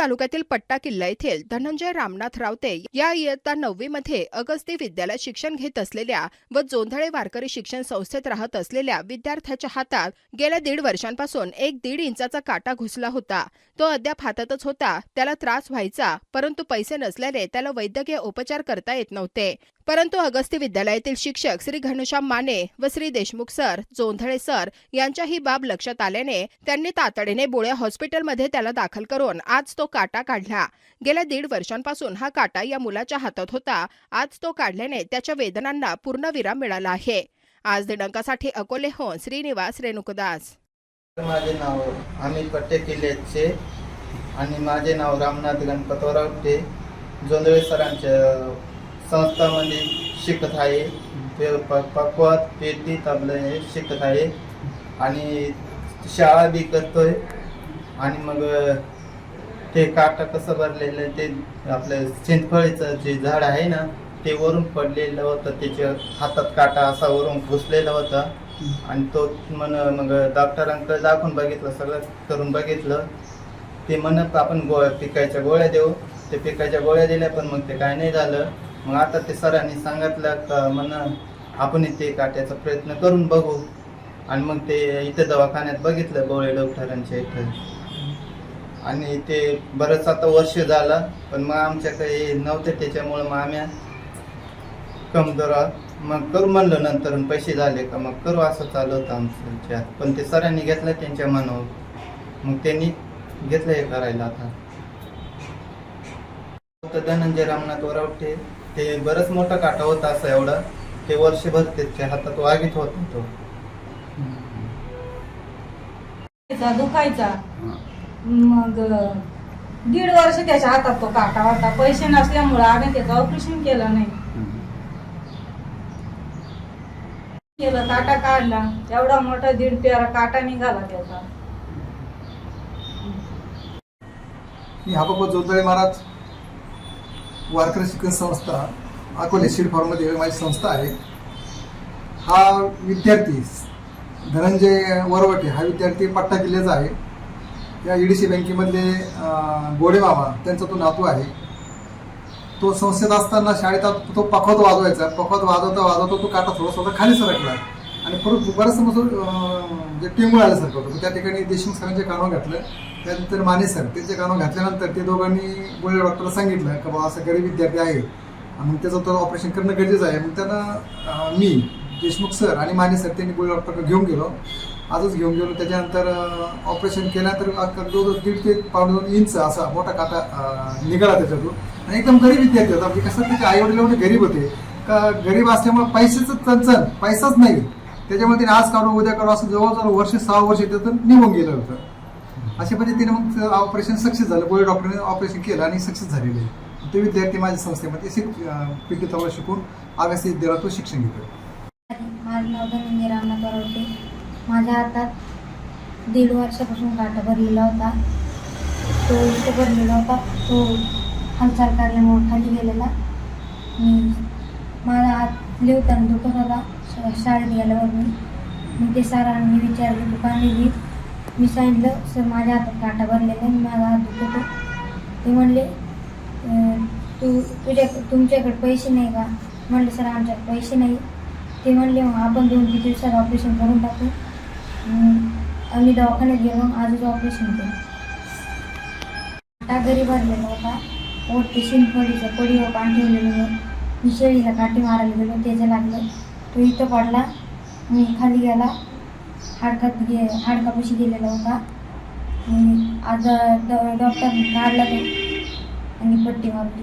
तालुक्यातील पट्टा किल्ला येथील धनंजय रामनाथ रावते या इयत्ता नववी मध्ये अगस्ती विद्यालयात शिक्षण घेत असलेल्या व जोंधळे वारकरी शिक्षण संस्थेत राहत असलेल्या विद्यार्थ्याच्या हातात गेल्या दीड वर्षांपासून एक दीड इंचाचा काटा घुसला होता. तो अद्याप हातातच होता. त्याला त्रास व्हायचा परंतु पैसे नसल्याने त्याला वैद्यकीय उपचार करता येत नव्हते. परंतु अगस्ती विद्यालयातील शिक्षक श्री घनश्याम माने व श्री देशमुख सर जोंधळे सर यांच्या ही बाब लक्षात आल्याने त्यांनी तातडीने बोळे हॉस्पिटलमध्ये त्याला दाखल करून आज तो काटा काढला. गेल्या दीड वर्षांपासून हा काटा या मुलाच्या हातात होता. आज तो काढल्याने त्याच्या वेदनांना पूर्ण विराम मिळाला आहे. आज दिनांकासाठी अकोलेहून श्रीनिवास रेणुकदास. माझे नाव अमित पट्टे किल्ल्याचे आणि माझे नाव रामनाथ गणपतराव ते जोंधळे सरांच्या संस्थामध्ये शिकत आहे. ते प- पेटी तबलं हे शिकत आहे. आणि शाळा बी करतोय. आणि मग ते काटा कसं भरलेलं ते आपलं चिंचफळीचं जे झाड आहे ना ते वरून पडलेलं होतं. त्याच्या हातात काटा असा वरून घुसलेला होता. आणि तो म्हण मग डॉक्टरांकडे दाखवून बघितलं सगळं करून बघितलं. ते म्हणत आपण गो पिकायच्या गोळ्या देऊ. ते पिकायच्या गोळ्या दिल्या पण मग ते काय नाही झालं. मग आता ते सरांनी सांगितलं का म्हण आपण ते काट्याचा प्रयत्न करून बघू. आणि मग ते इथं दवाखान्यात बघितलं गोळे डॉक्टरांच्या इथं. आणि ते बरंच आता वर्ष झालं पण मग आमच्याकडे नव्हते त्याच्यामुळं मग आम्ही कमजोर आहोत मग करू म्हणलं नंतर पैसे झाले का मग करू असं चालू होतं आमच्या पण ते सरांनी घेतलं त्यांच्या मनावर. मग त्यांनी घेतलं हे करायला आता. धनंजय रामनाथ वरावटे. ते बरंच मोठा काटा होता असं एवढा. ते वर्षभर त्याच्या हातात वागीत होता तो दुखायचा दुखायचा. मग दीड वर्ष त्याच्या हातात तो काटा होता. पैसे नसल्यामुळे आम्ही त्याचं ऑपरेशन केलं नाही. केलं काटा काढला. एवढा मोठा दीड पेरा काटा निघाला त्याचा. मी हाबाबत जोंधळे महाराज वारकरी शिक्षण संस्था अकोले सीड फॉर्ममध्ये माझी संस्था आहे. हा विद्यार्थी धनंजय वरवटे हा विद्यार्थी पट्टा किल्ल्याचा आहे. या ई डी सी बँकेमधले गोडेमामा त्यांचा तो नातू आहे. तो संस्थेत असताना शाळेत तो पखवत वाजवायचा. पखवत वाजवता वाजवता तो काटा थोडा स्वतः खाली सरकला. आणि परत बरंच समजून जे टिंगूळ आल्यासारखं होतं. मग त्या ठिकाणी देशमुख सरांचे कानावर घातलं. त्यानंतर माने सर त्यांचे कानावर घातल्यानंतर ते दोघांनी गोळे डॉक्टरला सांगितलं का बाबा असं गरीब विद्यार्थी आहे. आणि मग त्याचं तर ऑपरेशन करणं गरजेचं आहे. मग त्यांना मी देशमुख सर आणि माने सर त्यांनी गोळे डॉक्टरला घेऊन गेलो. आजच घेऊन गेलो. त्याच्यानंतर ऑपरेशन केल्यानंतर दोन दीड ते पावणे दोन इंच असा मोठा काटा निघाला त्याच्यातून. आणि एकदम गरीब विद्यार्थी होता. म्हणजे कसं त्याचे आईवडील एवढे गरीब होते. का गरीब असल्यामुळे पैशाचं चणचण पैसाच नाही. त्याच्यामुळे तिने आज काढू उद्या काढू असं जवळजवळ वर्ष सहा वर्ष त्यातून निघून गेलं होतं. अशा तिने मग ऑपरेशन सक्सेस झालं. गोळे डॉक्टरने ऑपरेशन केलं आणि सक्सेस झालेलं आहे. ते विद्यार्थी माझ्या संस्थेमध्ये शिक पिटी शिकून आगासी विद्यालयात तो शिक्षण घेतो माझं नाव धनंजय रामनाथ वरवटे. माझ्या हातात दीड वर्षापासून काटा भरलेला होता. तो इथे भरलेला होता. तो हालचाल काढल्यामुळे खाली गेलेला. मी माझा हात लिवताना दुखत होता. शा- शाळेत गेल्यावर मी ते सरांनी विचारलं दुकान लिहिली मी सांगितलं सर माझ्या हातात काटा भरलेला आहे माझा हात दुखतो. ते म्हणले तू तुझ्या तुमच्याकडे पैसे नाही का? म्हणले सर आमच्याकडे पैसे नाही. ते म्हणले मग आपण दोन तीन दिवसात ऑपरेशन करून टाकू. आम्ही दवाखान्यात गेलो आजच ऑपरेशन केलं. काटा घरी भरलेला होता. ओटी शिंपडीचं पडीवर पाणी ठेवलेलं मी शेळीला काठी मारायला गेलो त्याचं लागलं. तो इथं पडला. मी खाली गेला. हाडकात गे हाडकापाशी गेलेला होता. आणि आज डॉक्टर काढला तो आणि पट्टी मारली.